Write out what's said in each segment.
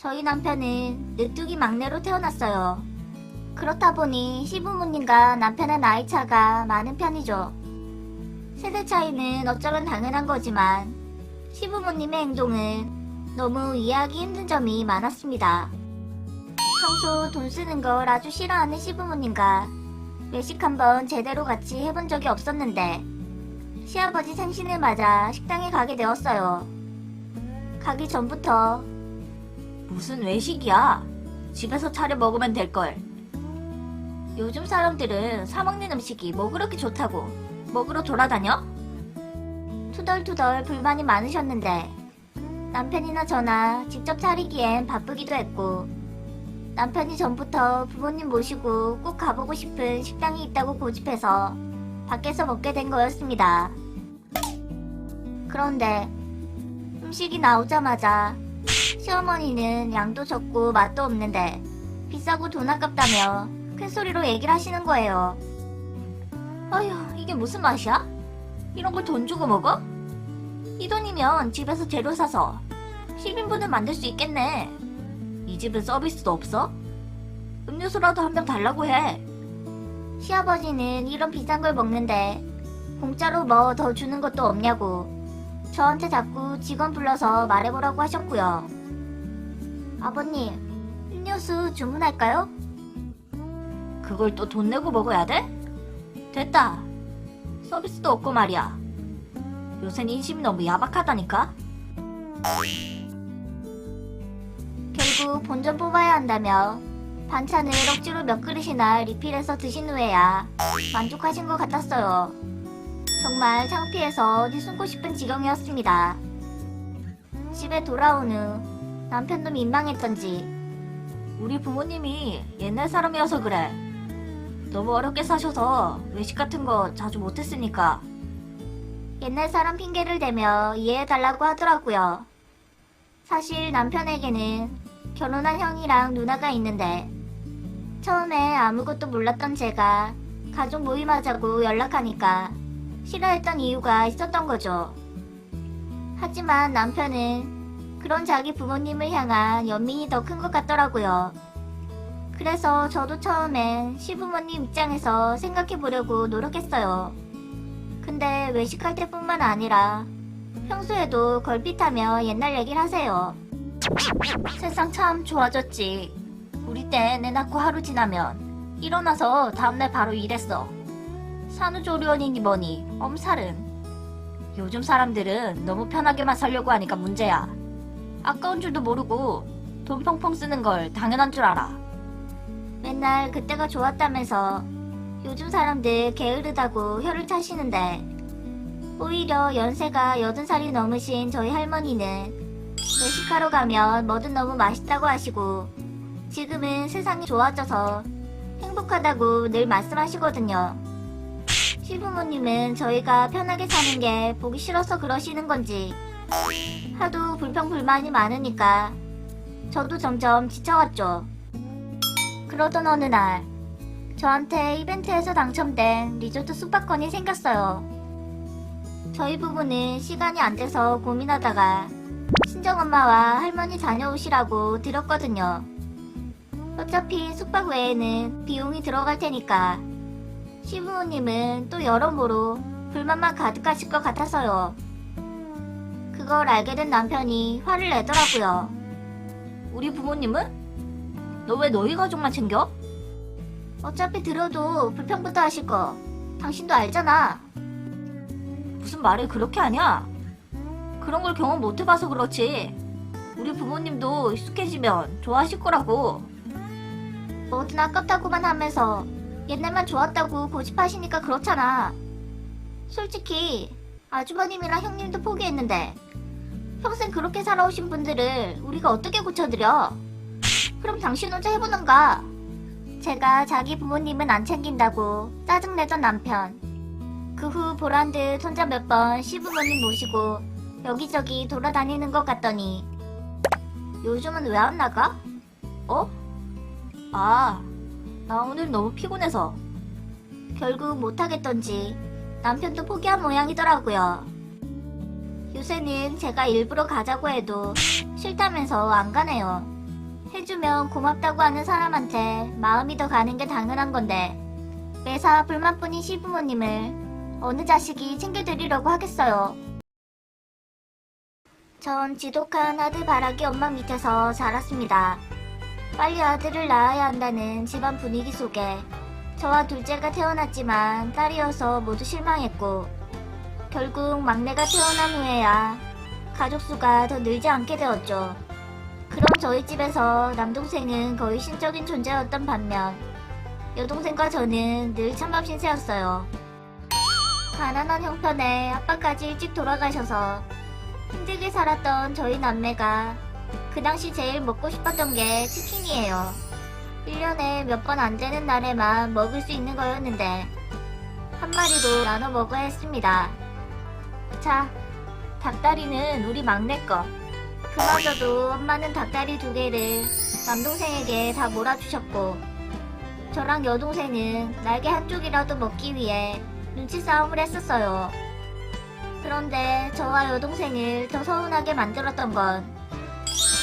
저희 남편은 늦둥이 막내로 태어났어요. 그렇다 보니 시부모님과 남편의 나이 차가 많은 편이죠. 세대 차이는 어쩌면 당연한 거지만 시부모님의 행동은 너무 이해하기 힘든 점이 많았습니다. 평소 돈 쓰는 걸 아주 싫어하는 시부모님과 외식 한번 제대로 같이 해본 적이 없었는데 시아버지 생신을 맞아 식당에 가게 되었어요. 가기 전부터 무슨 외식이야? 집에서 차려 먹으면 될걸. 요즘 사람들은 사먹는 음식이 뭐 그렇게 좋다고 먹으러 돌아다녀? 투덜투덜 불만이 많으셨는데 남편이나 저나 직접 차리기엔 바쁘기도 했고 남편이 전부터 부모님 모시고 꼭 가보고 싶은 식당이 있다고 고집해서 밖에서 먹게 된 거였습니다. 그런데 음식이 나오자마자 시어머니는 양도 적고 맛도 없는데 비싸고 돈 아깝다며 큰 소리로 얘기를 하시는 거예요. 아휴, 이게 무슨 맛이야? 이런 걸 돈 주고 먹어? 이 돈이면 집에서 재료 사서 10인분을 만들 수 있겠네. 이 집은 서비스도 없어? 음료수라도 한 병 달라고 해. 시아버지는 이런 비싼 걸 먹는데 공짜로 뭐 더 주는 것도 없냐고 저한테 자꾸 직원 불러서 말해보라고 하셨고요. 아버님, 음료수 주문할까요? 그걸 또 돈 내고 먹어야 돼? 됐다. 서비스도 없고 말이야. 요새는 인심이 너무 야박하다니까? 결국 본전 뽑아야 한다며 반찬을 억지로 몇 그릇이나 리필해서 드신 후에야 만족하신 것 같았어요. 정말 창피해서 어디 숨고 싶은 지경이었습니다. 집에 돌아온 후 남편도 민망했던지 우리 부모님이 옛날 사람이어서 그래. 너무 어렵게 사셔서 외식 같은 거 자주 못했으니까. 옛날 사람 핑계를 대며 이해해달라고 하더라고요. 사실 남편에게는 결혼한 형이랑 누나가 있는데 처음에 아무것도 몰랐던 제가 가족 모임하자고 연락하니까 싫어했던 이유가 있었던 거죠. 하지만 남편은 그런 자기 부모님을 향한 연민이 더 큰 것 같더라고요. 그래서 저도 처음엔 시부모님 입장에서 생각해 보려고 노력했어요. 근데 외식할 때뿐만 아니라 평소에도 걸핏하며 옛날 얘기를 하세요. 세상 참 좋아졌지. 우리 땐애 낳고 하루 지나면 일어나서 다음날 바로 일했어. 산후조리원이니 뭐니 엄살은. 요즘 사람들은 너무 편하게만 살려고 하니까 문제야. 아까운 줄도 모르고 돈 펑펑 쓰는 걸 당연한 줄 알아. 맨날 그때가 좋았다면서 요즘 사람들 게으르다고 혀를 차시는데 오히려 연세가 여든 살이 넘으신 저희 할머니는 외식하러 가면 뭐든 너무 맛있다고 하시고 지금은 세상이 좋아져서 행복하다고 늘 말씀하시거든요. 시부모님은 저희가 편하게 사는 게 보기 싫어서 그러시는 건지 하도 불평불만이 많으니까 저도 점점 지쳐왔죠. 그러던 어느 날 저한테 이벤트에서 당첨된 리조트 숙박권이 생겼어요. 저희 부부는 시간이 안 돼서 고민하다가 친정엄마와 할머니 다녀오시라고 들었거든요. 어차피 숙박 외에는 비용이 들어갈 테니까 시부모님은 또 여러모로 불만만 가득하실 것 같아서요. 그걸 알게 된 남편이 화를 내더라고요. 우리 부모님은? 너 왜 너희 가족만 챙겨? 어차피 들어도 불평부터 하실 거 당신도 알잖아. 무슨 말을 그렇게 하냐? 그런 걸 경험 못 해봐서 그렇지. 우리 부모님도 익숙해지면 좋아하실 거라고. 뭐든 아깝다고만 하면서 옛날만 좋았다고 고집하시니까 그렇잖아. 솔직히 아주버님이랑 형님도 포기했는데 평생 그렇게 살아오신 분들을 우리가 어떻게 고쳐드려? 그럼 당신 혼자 해보는가? 제가 자기 부모님은 안 챙긴다고 짜증내던 남편. 그 후 보란 듯 혼자 몇 번 시부모님 모시고 여기저기 돌아다니는 것 같더니 요즘은 왜 안 나가? 어? 아, 나 오늘 너무 피곤해서. 결국 못하겠던지 남편도 포기한 모양이더라고요. 요새는 제가 일부러 가자고 해도 싫다면서 안 가네요. 해주면 고맙다고 하는 사람한테 마음이 더 가는 게 당연한 건데 매사 불만뿐인 시부모님을 어느 자식이 챙겨드리려고 하겠어요. 전 지독한 아들 바라기 엄마 밑에서 자랐습니다. 빨리 아들을 낳아야 한다는 집안 분위기 속에 저와 둘째가 태어났지만 딸이어서 모두 실망했고 결국 막내가 태어난 후에야 가족 수가 더 늘지 않게 되었죠. 그럼 저희 집에서 남동생은 거의 신적인 존재였던 반면 여동생과 저는 늘 찬밥 신세였어요. 가난한 형편에 아빠까지 일찍 돌아가셔서 힘들게 살았던 저희 남매가 그 당시 제일 먹고 싶었던 게 치킨이에요. 1년에 몇 번 안 되는 날에만 먹을 수 있는 거였는데 한 마리도 나눠 먹어야 했습니다. 자, 닭다리는 우리 막내 거. 그마저도 엄마는 닭다리 두 개를 남동생에게 다 몰아주셨고 저랑 여동생은 날개 한쪽이라도 먹기 위해 눈치 싸움을 했었어요. 그런데 저와 여동생을 더 서운하게 만들었던 건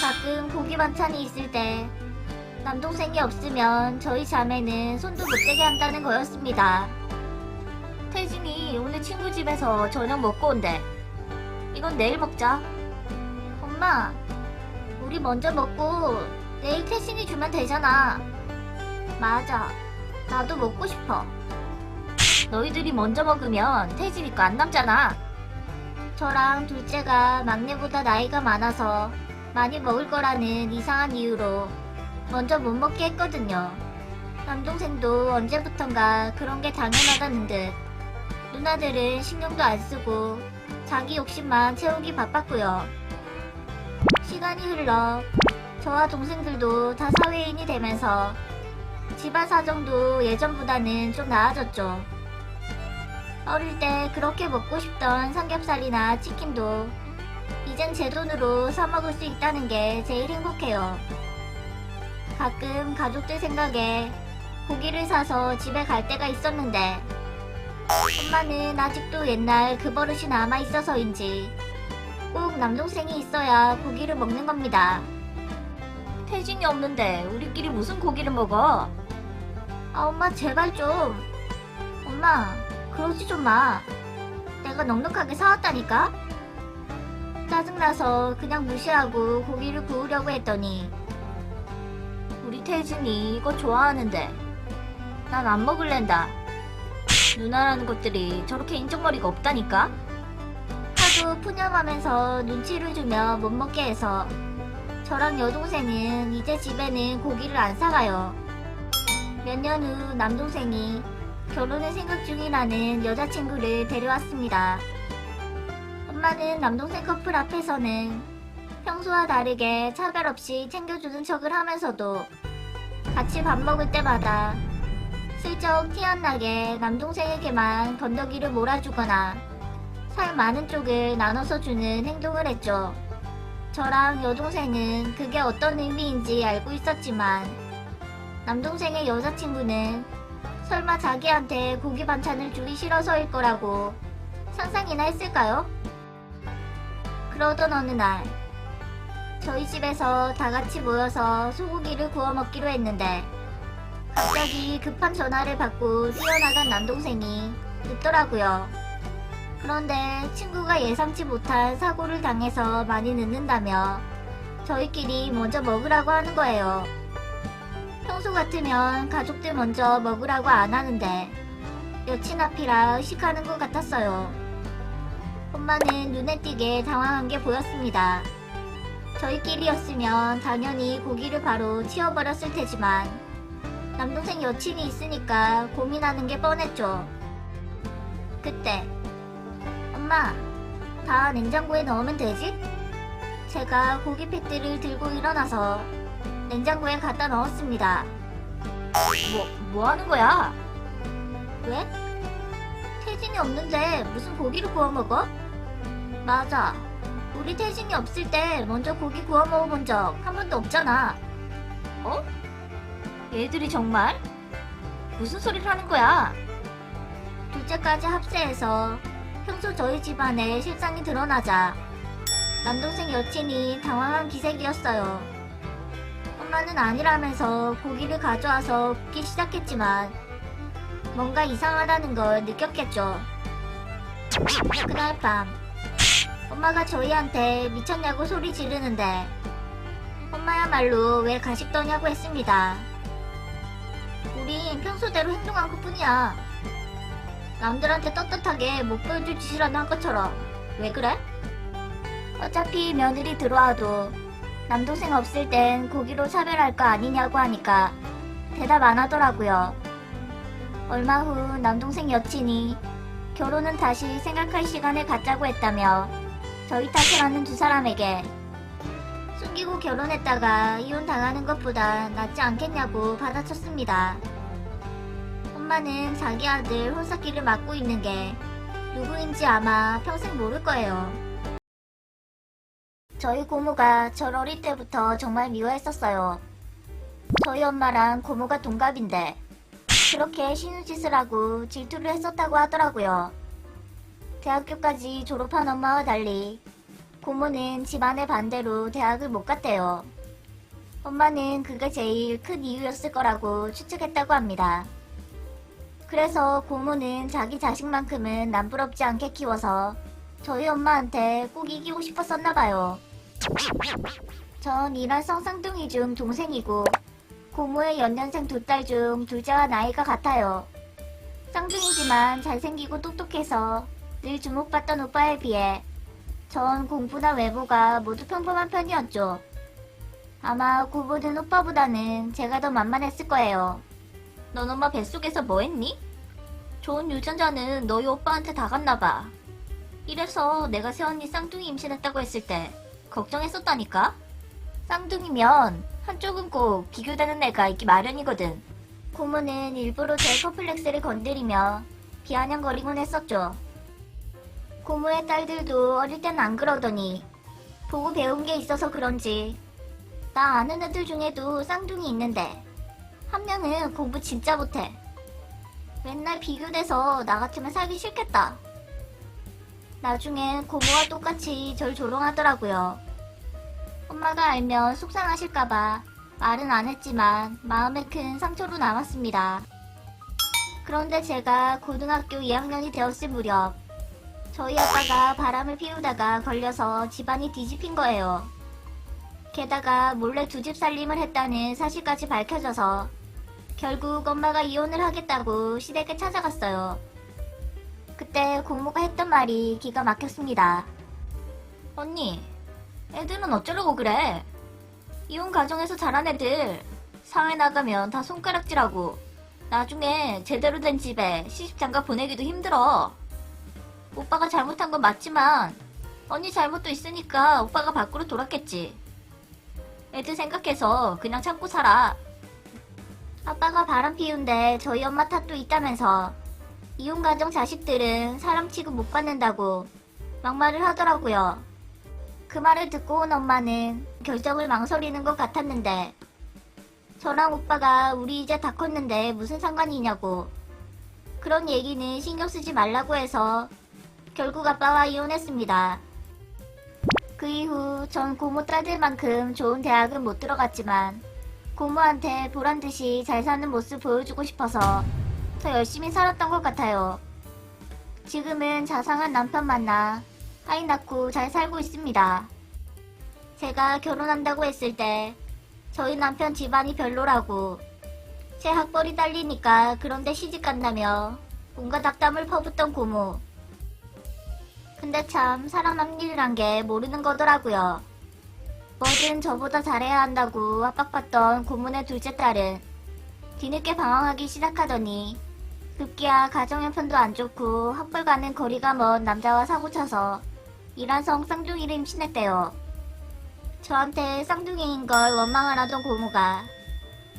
가끔 고기 반찬이 있을 때 남동생이 없으면 저희 자매는 손도 못 대게 한다는 거였습니다. 태진이 오늘 친구 집에서 저녁 먹고 온대. 이건 내일 먹자. 엄마, 우리 먼저 먹고 내일 태진이 주면 되잖아. 맞아. 나도 먹고 싶어. 너희들이 먼저 먹으면 태진이 거 안 남잖아. 저랑 둘째가 막내보다 나이가 많아서 많이 먹을 거라는 이상한 이유로 먼저 못 먹게 했거든요. 남동생도 언제부턴가 그런 게 당연하다는 듯 누나들은 신경도 안 쓰고 자기 욕심만 채우기 바빴고요. 시간이 흘러 저와 동생들도 다 사회인이 되면서 집안 사정도 예전보다는 좀 나아졌죠. 어릴 때 그렇게 먹고 싶던 삼겹살이나 치킨도 이젠 제 돈으로 사 먹을 수 있다는 게 제일 행복해요. 가끔 가족들 생각에 고기를 사서 집에 갈 때가 있었는데 엄마는 아직도 옛날 그 버릇이 남아 있어서인지 꼭 남동생이 있어야 고기를 먹는 겁니다. 태진이 없는데 우리끼리 무슨 고기를 먹어? 아 엄마 제발 좀 엄마 그러지 좀 마. 내가 넉넉하게 사왔다니까? 짜증나서 그냥 무시하고 고기를 구우려고 했더니 우리 태진이 이거 좋아하는데 난 안 먹을랜다. 누나라는 것들이 저렇게 인정머리가 없다니까? 하도 푸념하면서 눈치를 주며 못 먹게 해서 저랑 여동생은 이제 집에는 고기를 안 사가요. 몇 년 후 남동생이 결혼을 생각 중이라는 여자친구를 데려왔습니다. 엄마는 남동생 커플 앞에서는 평소와 다르게 차별 없이 챙겨주는 척을 하면서도 같이 밥 먹을 때마다 슬쩍 티안 나게 남동생에게만 건더기를 몰아주거나 살 많은 쪽을 나눠서 주는 행동을 했죠. 저랑 여동생은 그게 어떤 의미인지 알고 있었지만 남동생의 여자친구는 설마 자기한테 고기 반찬을 주기 싫어서일 거라고 상상이나 했을까요? 그러던 어느 날 저희 집에서 다 같이 모여서 소고기를 구워 먹기로 했는데 갑자기 급한 전화를 받고 뛰어나간 남동생이 늦더라고요. 그런데 친구가 예상치 못한 사고를 당해서 많이 늦는다며 저희끼리 먼저 먹으라고 하는 거예요. 평소 같으면 가족들 먼저 먹으라고 안 하는데 여친 앞이라 의식하는 것 같았어요. 엄마는 눈에 띄게 당황한 게 보였습니다. 저희끼리였으면 당연히 고기를 바로 치워버렸을 테지만 남동생 여친이 있으니까 고민하는 게 뻔했죠. 그때 엄마, 다 냉장고에 넣으면 되지? 제가 고기 팩들을 들고 일어나서 냉장고에 갖다 넣었습니다. 뭐, 뭐 하는 거야? 왜? 태진이 없는데 무슨 고기를 구워 먹어? 맞아. 우리 태진이 없을 때 먼저 고기 구워 먹어본 적 한 번도 없잖아. 얘들이 정말? 무슨 소리를 하는 거야? 둘째까지 합세해서 평소 저희 집안에 실상이 드러나자 남동생 여친이 당황한 기색이었어요. 엄마, 엄마는 아니라면서 고기를 가져와서 굽기 시작했지만 뭔가 이상하다는 걸 느꼈겠죠. 그날 밤 엄마가 저희한테 미쳤냐고 소리 지르는데 엄마야말로 왜 가식 떠냐고 했습니다. 우린 평소대로 행동한 것 뿐이야. 남들한테 떳떳하게 못 보여줄 짓이라도 한 것처럼 왜 그래? 어차피 며느리 들어와도 남동생 없을 땐 고기로 차별할 거 아니냐고 하니까 대답 안 하더라고요. 얼마 후 남동생 여친이 결혼은 다시 생각할 시간을 갖자고 했다며 저희 탓을 하는 두 사람에게 숨기고 결혼했다가 이혼 당하는 것보다 낫지 않겠냐고 받아쳤습니다. 엄마는 자기 아들 혼사기를 맡고 있는 게 누구인지 아마 평생 모를 거예요. 저희 고모가 절 어릴 때부터 정말 미워했었어요. 저희 엄마랑 고모가 동갑인데 그렇게 신우짓을 하고 질투를 했었다고 하더라고요. 대학교까지 졸업한 엄마와 달리 고모는 집안의 반대로 대학을 못 갔대요. 엄마는 그게 제일 큰 이유였을 거라고 추측했다고 합니다. 그래서 고모는 자기 자식만큼은 남부럽지 않게 키워서 저희 엄마한테 꼭 이기고 싶었었나 봐요. 전 이란성 쌍둥이 중 동생이고 고모의 연년생 두 딸 중 둘째와 나이가 같아요. 쌍둥이지만 잘생기고 똑똑해서 늘 주목받던 오빠에 비해 전 공부나 외모가 모두 평범한 편이었죠. 아마 고모는 오빠보다는 제가 더 만만했을 거예요. 넌 엄마 뱃속에서 뭐 했니? 좋은 유전자는 너희 오빠한테 다 갔나봐. 이래서 내가 새언니 쌍둥이 임신했다고 했을 때 걱정했었다니까? 쌍둥이면 한쪽은 꼭 비교되는 애가 있기 마련이거든. 고모는 일부러 제 커플렉스를 건드리며 비아냥거리곤 했었죠. 고모의 딸들도 어릴 땐 안 그러더니 보고 배운 게 있어서 그런지 나 아는 애들 중에도 쌍둥이 있는데 한 명은 공부 진짜 못해. 맨날 비교돼서 나 같으면 살기 싫겠다. 나중에 고모와 똑같이 절 조롱하더라고요. 엄마가 알면 속상하실까봐 말은 안 했지만 마음에 큰 상처로 남았습니다. 그런데 제가 고등학교 2학년이 되었을 무렵 저희 아빠가 바람을 피우다가 걸려서 집안이 뒤집힌 거예요. 게다가 몰래 두 집 살림을 했다는 사실까지 밝혀져서 결국 엄마가 이혼을 하겠다고 시댁에 찾아갔어요. 그때 고모가 했던 말이 기가 막혔습니다. 언니, 애들은 어쩌려고 그래? 이혼 가정에서 자란 애들 사회 나가면 다 손가락질하고 나중에 제대로 된 집에 시집장가 보내기도 힘들어. 오빠가 잘못한 건 맞지만 언니 잘못도 있으니까 오빠가 밖으로 돌았겠지. 애들 생각해서 그냥 참고 살아. 아빠가 바람 피운데 저희 엄마 탓도 있다면서 이혼 가정 자식들은 사람 취급 못 받는다고 막말을 하더라고요. 그 말을 듣고 온 엄마는 결정을 망설이는 것 같았는데 저랑 오빠가 우리 이제 다 컸는데 무슨 상관이냐고 그런 얘기는 신경 쓰지 말라고 해서 결국 아빠와 이혼했습니다. 그 이후 전 고모 딸들만큼 좋은 대학은 못 들어갔지만 고모한테 보란 듯이 잘 사는 모습 보여주고 싶어서 더 열심히 살았던 것 같아요. 지금은 자상한 남편 만나 아이 낳고 잘 살고 있습니다. 제가 결혼한다고 했을 때 저희 남편 집안이 별로라고 제 학벌이 딸리니까 그런데 시집 간다며 온갖 악담을 퍼붓던 고모. 근데 참 사람 앞일이란 게 모르는 거더라고요. 뭐든 저보다 잘해야 한다고 압박받던 고모네 둘째 딸은 뒤늦게 방황하기 시작하더니 급기야 가정 형편도 안 좋고 학벌과는 거리가 먼 남자와 사고쳐서 이란성 쌍둥이를 임신했대요. 저한테 쌍둥이인 걸 원망을 하던 고모가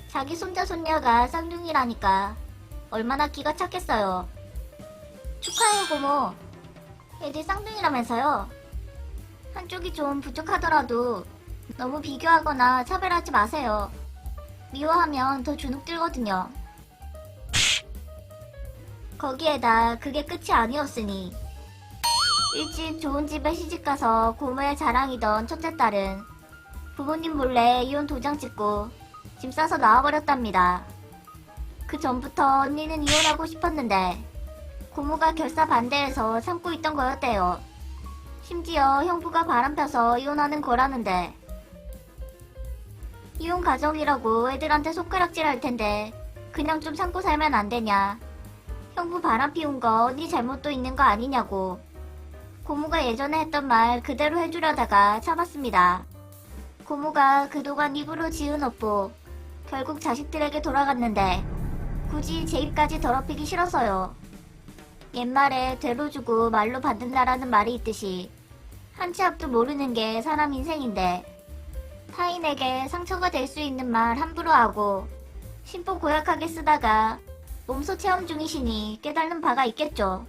자기 손자 손녀가 쌍둥이라니까 얼마나 기가 찼겠어요. 축하해요 고모. 애들 쌍둥이라면서요. 한쪽이 좀 부족하더라도 너무 비교하거나 차별하지 마세요. 미워하면 더 주눅들거든요. 거기에다 그게 끝이 아니었으니 일찍 좋은 집에 시집가서 고모의 자랑이던 첫째 딸은 부모님 몰래 이혼 도장 찍고 짐 싸서 나와버렸답니다. 그 전부터 언니는 이혼하고 싶었는데 고모가 결사 반대해서 참고 있던 거였대요. 심지어 형부가 바람펴서 이혼하는 거라는데 이혼 가정이라고 애들한테 손가락질 할 텐데 그냥 좀 참고 살면 안 되냐. 형부 바람 피운 거 언니 잘못도 있는 거 아니냐고. 고모가 예전에 했던 말 그대로 해주려다가 참았습니다. 고모가 그동안 입으로 지은 업보 결국 자식들에게 돌아갔는데 굳이 제 입까지 더럽히기 싫어서요. 옛말에 되로 주고 말로 받는다라는 말이 있듯이 한치 앞도 모르는 게 사람 인생인데 타인에게 상처가 될 수 있는 말 함부로 하고 심보 고약하게 쓰다가 몸소 체험 중이시니 깨달는 바가 있겠죠.